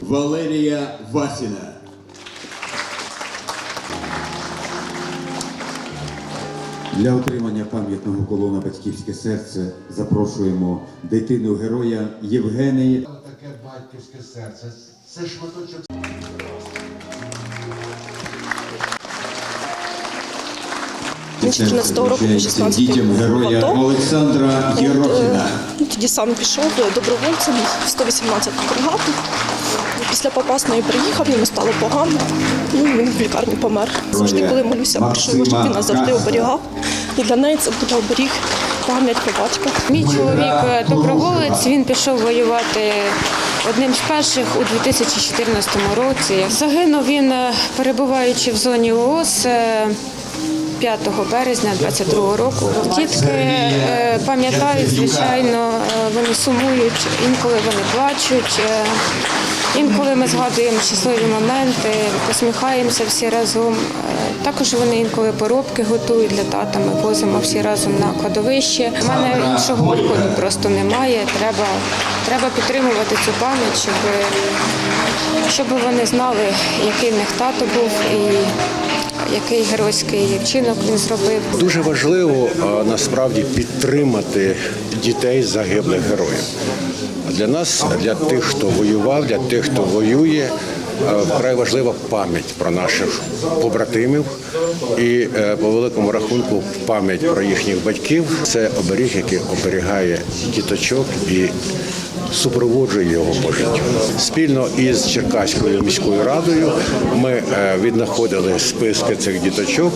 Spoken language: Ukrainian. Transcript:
Валерія Васіна. Для отримання пам'ятного колона Батьківське серце запрошуємо дитину героя Євгенії Таке батьківське серце. Це шматочок. Він з 14 року по 16 дітям героя Олександра От, Єрохіна. Е, Тоді сам пішов добровольцем в 118 бригаду. Після Попасної приїхав, йому стало погано. Ну, він в лікарні помер. Завжди, коли молюся, прошу його, щоб він нас завжди оберігав. І для неї це буде оберіг, пам'ять про батька. Мій чоловік е, доброволець. Він пішов воювати одним з перших у 2014 році. Загинув він, е, перебуваючи в зоні ООС. Е, 5 березня 22 року дітки е, пам'ятають, звичайно, е, вони сумують, інколи вони плачуть, е, інколи ми згадуємо щасливі моменти, посміхаємося всі разом. Також вони інколи поробки готують для тата. Ми возимо всі разом на кладовище. У мене іншого виходу просто немає. Треба, треба підтримувати цю пам'ять, щоб, щоб вони знали, який в них тато був і який геройський вчинок він зробив. Дуже важливо насправді підтримати дітей загиблих героїв. Для нас, для тих, хто воював, для тих, хто воює, вкрай важлива пам'ять про наших побратимів і е, по великому рахунку пам'ять про їхніх батьків. Це оберіг, який оберігає діточок і супроводжує його по життю. Спільно із Черкаською міською радою ми е, віднаходили списки цих діточок